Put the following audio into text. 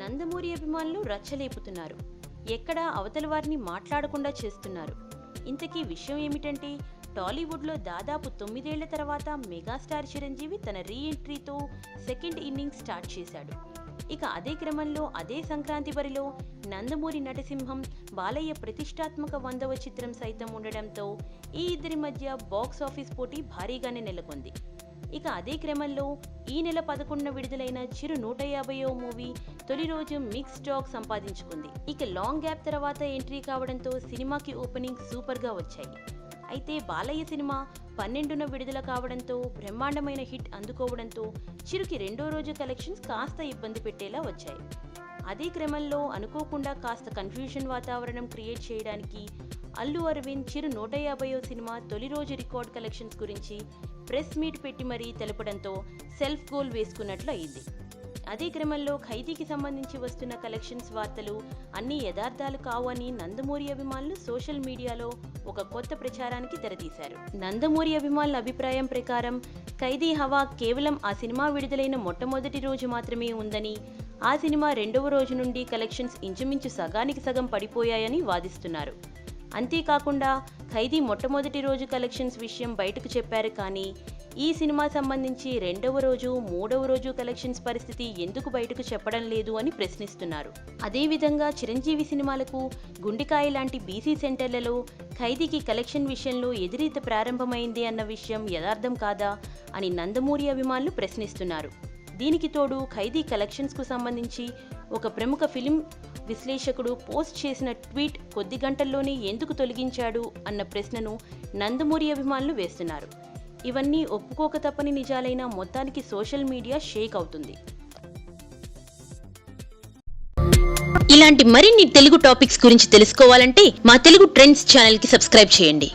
నందమూరి అభిమానులు రచ్చలేపుతున్నారు. ఎక్కడా అవతల వారిని మాట్లాడకుండా చేస్తున్నారు. ఇంతకీ విషయం ఏమిటంటే టాలీవుడ్లో దాదాపు తొమ్మిదేళ్ళ తర్వాత మెగాస్టార్ చిరంజీవి తన రీ ఎంట్రీతో సెకండ్ ఇన్నింగ్స్ స్టార్ట్ చేశాడు. ఇక అదే క్రమంలో అదే సంక్రాంతి బరిలో నందమూరి నటసింహం బాలయ్య ప్రతిష్టాత్మక వందవ చిత్రం సైతం ఉండడంతో ఈ ఇద్దరి మధ్య బాక్స్ ఆఫీస్ పోటీ భారీగానే నెలకొంది. ఇక అదే క్రమంలో ఈ నెల పదకొండున విడుదలైన చిరు నూట యాభైయో మూవీ తొలి రోజు మిక్స్ టాక్ సంపాదించుకుంది. ఇక లాంగ్ గ్యాప్ తర్వాత ఎంట్రీ కావడంతో సినిమాకి ఓపెనింగ్ సూపర్గా వచ్చాయి. అయితే బాలయ్య సినిమా పన్నెండున విడుదల కావడంతో బ్రహ్మాండమైన హిట్ అందుకోవడంతో చిరుకి రెండో రోజు కలెక్షన్స్ కాస్త ఇబ్బంది పెట్టేలా వచ్చాయి. అదే క్రమంలో అనుకోకుండా కాస్త కన్ఫ్యూషన్ వాతావరణం క్రియేట్ చేయడానికి అల్లు అరవింద్ చిరు నూట యాభైవ సినిమా తొలి రోజు రికార్డ్ కలెక్షన్స్ గురించి ప్రెస్ మీట్ పెట్టి మరీ తెలపడంతో సెల్ఫ్ గోల్ వేసుకున్నట్లు అయింది. అదే క్రమంలో ఖైదీకి సంబంధించి వస్తున్న కలెక్షన్స్ వార్తలు అన్ని యథార్థాలు కావు అని నందమూరి అభిమానులు సోషల్ మీడియాలో ఒక కొత్త ప్రచారానికి తెరతీశారు. నందమూరి అభిమానుల అభిప్రాయం ప్రకారం ఖైదీ హవా కేవలం ఆ సినిమా విడుదలైన మొట్టమొదటి రోజు మాత్రమే ఉందని ఆ సినిమా రెండవ రోజు నుండి కలెక్షన్స్ ఇంచుమించు సగానికి సగం పడిపోయాయని వాదిస్తున్నారు. అంతేకాకుండా ఖైదీ మొట్టమొదటి రోజు కలెక్షన్స్ విషయం బయటకు చెప్పారు కానీ ఈ సినిమా సంబంధించి రెండవ రోజు మూడవ రోజు కలెక్షన్స్ పరిస్థితి ఎందుకు బయటకు చెప్పడం లేదు అని ప్రశ్నిస్తున్నారు. అదేవిధంగా చిరంజీవి సినిమాలకు గుండెకాయ లాంటి బీసీ సెంటర్లలో ఖైదీకి కలెక్షన్ విషయంలో ఎదిరీత ప్రారంభమైంది అన్న విషయం యథార్థం కాదా అని నందమూరి అభిమానులు ప్రశ్నిస్తున్నారు. దీనికి తోడు ఖైదీ కలెక్షన్స్కు సంబంధించి ఒక ప్రముఖ ఫిలిం విశ్లేషకుడు పోస్ట్ చేసిన ట్వీట్ కొద్ది గంటల్లోనే ఎందుకు తొలగించాడు అన్న ప్రశ్నను నందమూరి అభిమానులు వేస్తున్నారు. ఇవన్నీ ఒప్పుకోక తప్పని నిజాలైన మొత్తానికి సోషల్ మీడియా షేక్ అవుతుంది. ఇలాంటి మరిన్ని తెలుగు టాపిక్స్ గురించి తెలుసుకోవాలంటే మా తెలుగు ట్రెండ్స్ ఛానల్కి సబ్స్క్రైబ్ చేయండి.